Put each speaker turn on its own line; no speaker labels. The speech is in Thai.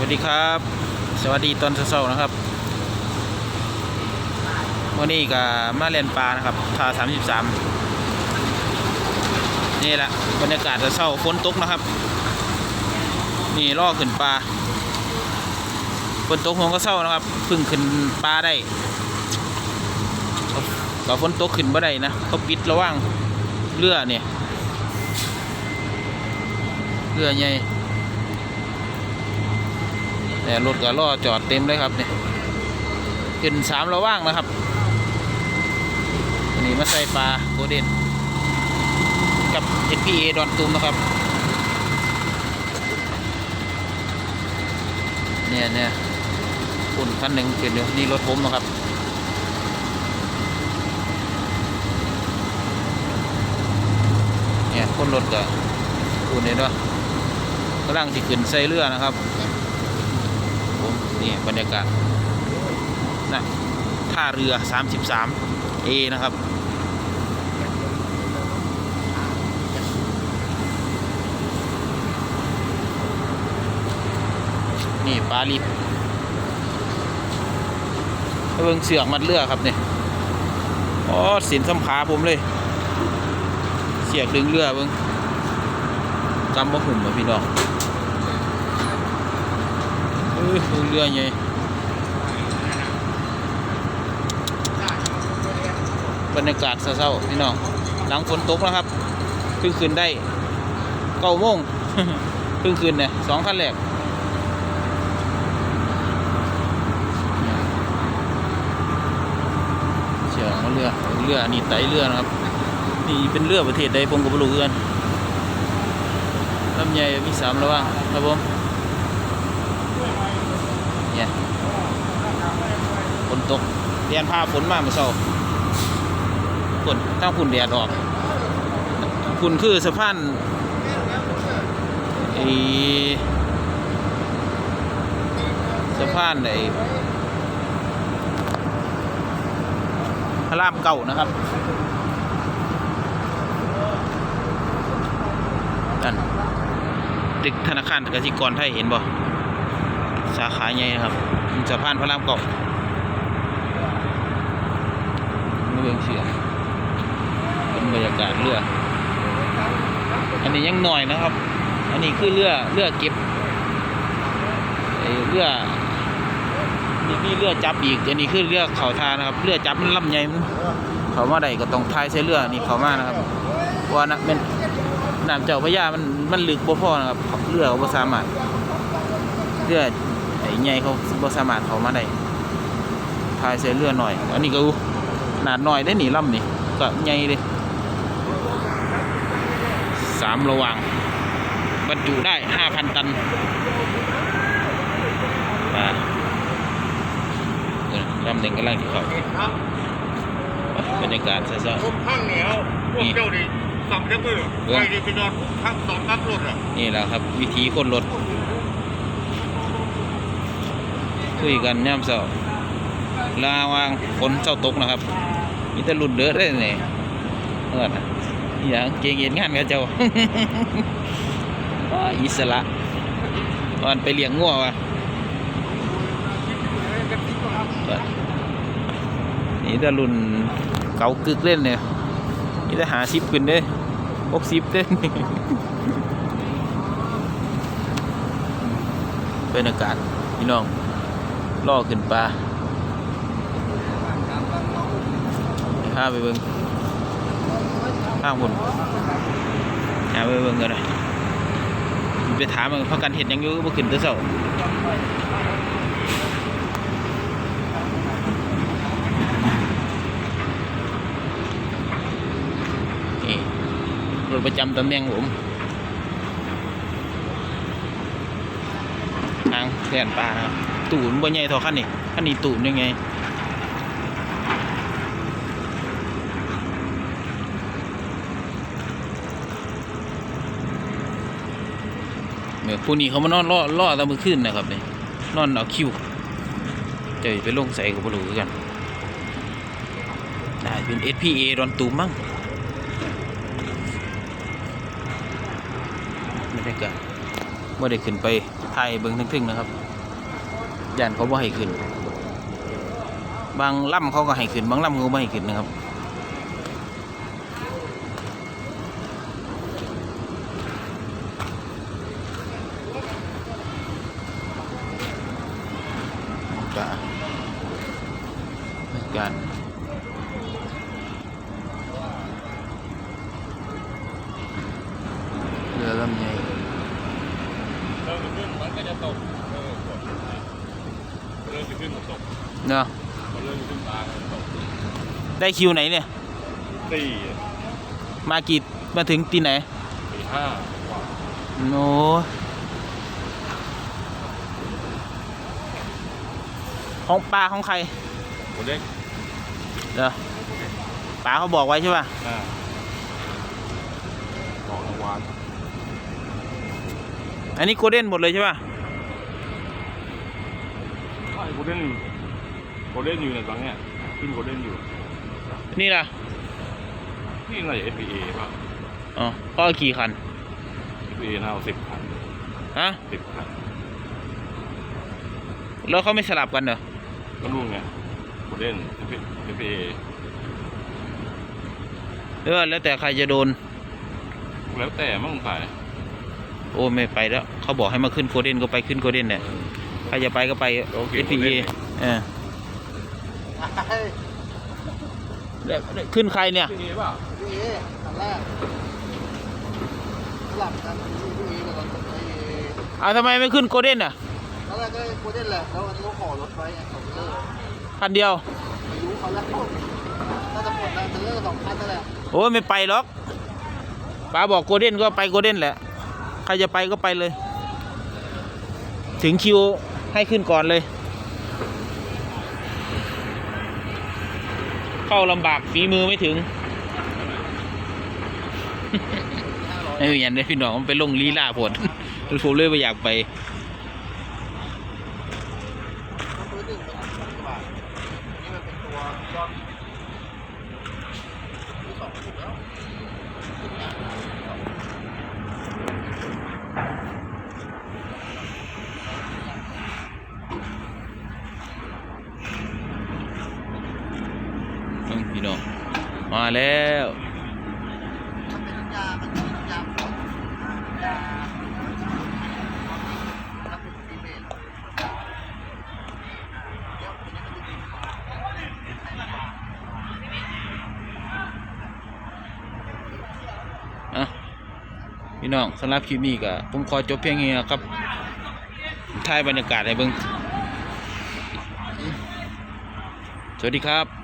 สวัสดีครับ สวัสดีตอนเช้าๆนะครับวันนี้ก็มาเล่นปลานะครับท่าสามสิบสามนี่แหละบรรยากาศจะเช้าฝนตกนะครับ นี่ล่อขึ้นปลาฝนตกหัวก็เศร้านะครับพึ่งขึ้นปลาได้ก็ฝนตกขึ้นบ่ได้นะเขาปิดระว่างเรือเนี่ยเรือใหญ่ แต่รถก็ล่อจอดเต็มเลยครับเนี่ยขึ้นสามระว่างนะครับอันนี้มาใส่ปลาโกเดนกับ SPA ดอนตูมนะครับเนี่ยเนี่ยอุ่นคันหนึ่งเห็นอยู่นี่รถผมนะครับเนี่ยคนรถก็อุ่นเลยด้วยกำลังที่ขึ้นใส่เรือนะครับ นี่บรรยากาศนะท่าเรือ 33 A นะครับ นี่ปลาลิบเบิ่งเสือกมัดเรือครับเนี่ยอ๋อสินสัมผาผมเลย เสียกดึงเรือเบิ่งกำมะหุ่มอะพี่น้อง เออเรือใหญ่บรรยากาศเศร้าๆพี่น้อง หลังฝนตกนะครับเพิ่งคืนได้เก้าโมงเพิ่งคืนเนี่ยสองคันแรกเชื่อของเรือเรือนนี้ไตเรือนะครับ นี่เป็นเรือประเทศใดผมก็ไม่รู้เอือนลำใหญ่มีสามระว่างครับผม เนี่ยฝนตกเรียนพาฝนมาเมื่อเช้าฝนตั้งฝุ่นแดดออกฝุ่นคือสะพานไอ้สะพานไอพระรามเก่านะครับนั่นตึกธนาคารกสิกรไทยเห็นบ่ สาขาใหญ่ครับสะพานพระรามเก่าไม่เบิ่งเสียเป็นบรรยากาศเรือ อันนี้ยังหน่อยนะครับ อันนี้คือเรือเรือเก็บเรือนี่มีเรือจับอีกอันนี้คือเรือเขาทานะครับเรือจับมันลำใหญ่เขามาได้ก็ต้องทายใช้เรือนี่เขามานะครับว่านะเป็นน้ำเจ้าพระยามันมันลึกบ่พอนะครับเรือเขาบ่สามารถเรือ ไอ้ใหญ่เขาบ่สามารถเข้ามาได้พายใส่เรือหน่อย อันนี้ก็อู้ขนาดหน่อยได้หนีลำนี่ก็ใหญ่เลยสามระวังบรรจุได้ห้าพันตันอ่าเออลำหนึ่งกำลังที่เขาบรรยากาศเศร้า
ผมข้างเหนียวพวกเจ้าดิสั่งจะมือไปดิไปนอนข้างสอนข้างรถอะ
ๆนี่แหละครับ วิธีคนรถ คุยกันย่ำเสาลาวางฝนเจ้าตกนะครับมีแต่หลุดเด้อได้เนี่ยเออนะอย่างเก่งเย็นงานกับเจ้าอิสระตอนไปเลี้ยงงัววะนี่แต่รุ่นเก่ากึกเล่นเนี่ยนี่แต่หาซิปขึ้นเด้หกซิปเด้เป็นอากาศพี่น้อง ล่อขึ้นปลาข้าไปเบิงข้างบนหาไปเบิงกันเลยไปถามมันพักกันเห็นหยังอยู่บ่ขึ้นตัวเสานี่รถประจำตำแหน่งผมทางแล่นปลานะครับ ตูนบ่ใหญ่เท่าคันนี้คันนี้ตูนยังไงเมื่อผู้นี้เขามานอนล่อล่อตะมือขึ้นนะครับเนี่ยนอนเอาคิวเจะไปลงใส่กับบรูคือกันน่าเป็น SPA ดอนตูมมั้งบรรยากาศไม่ได้ขึ้นไปถ่ายเบิ่งทึ่งๆนะครับ ยันเขาบ่ให้ขึ้น บางล่ำเขาก็ให้ขึ้น บางล่ำเขาไม่ให้ขึ้นนะครับ การเรือลำใหญ่
เริ่มขึ้นมันก็จะตกเออเริ่มขึ้นมันตก
เนาะ
พอเริ่มขึ้นตามันตก
ได้คิวไหนเนี่ย
สี่
มากี่มาถึงตีไหน
สี่ห้า
โน้ของปลาของใคร
โมเด็ก
เดี๋ยวป๋าเขาบอกไว้ใช่ป่ะ
อ่าของรางวัล
อันนี้โกลเด้นหมดเลยใช่ป่ะ
ใช่โคเด้นโค เด้นอยู่ในตอนเนี้ยขึ้นโคเด้นอยู่
นี่ล่ะ
นี่อะไร FPA ป่ะ
อ๋อก็เอากี่คัน
FPA น่าเอาสิบคัน
ฮะ
สิบคัน
แล้วเขาไม่สลับกันเหรอ
ก็นู่นไงโคเด้น FPA
หรือว่าแล้วแต่ใครจะโดน
แล้วแต่มั่งไป
โอ้ไม่ไปแล้ว เขาบอกให้มาขึ้นโกลเด้นก็ไปขึ้นโกลเด้นเนี่ยใครจะไปก็ไป
โอเค
SPA เออแล้ว ขึ้นใครเนี่ย
FPA ป่ะ
พี่เออันแรกสลับกันพี่เอกับตอนไอ้
เอาทำไมไม่ขึ้นโกลเด้นอะ
ตอนแรกก็โคเด้นแหละแล้ววันนี้เขาขอรถไว้ไงของเตอร์
คันเดียว
ไม่รู้เขาแล้วน่าจะหมดนะเทเลอร์สองคันนั่นแหละ
โอ้ยไม่ไปหรอกป้าบอกโกลเด้นก็ไปโกลเด้นแหละ ใครจะไปก็ไปเลย ถึงคิวให้ขึ้นก่อนเลย เข้าลำบากฝีมือไม่ถึงไม่มีอย่างเลยพี่น้องมันไปลงลีลาผลผมเลยไม่อยากไป
ตัวหนึ่งเป็นสิบบาทนี่มันเป็นตัวยอดที่สองถูกแล้ว
อืมพี่น้อง มาแล้ว
มันเป็นยา มันเป็นยาปวดยาถ้าเป็นฟีเมนเดี๋ยวคนนี้มัน จะดี
อะพี่น้องสำหรับคลิปนี้ก็ผมขอจบเพียงนี้ครับถ่ายบรรยากาศให้เบิ่งสวัสดีครับ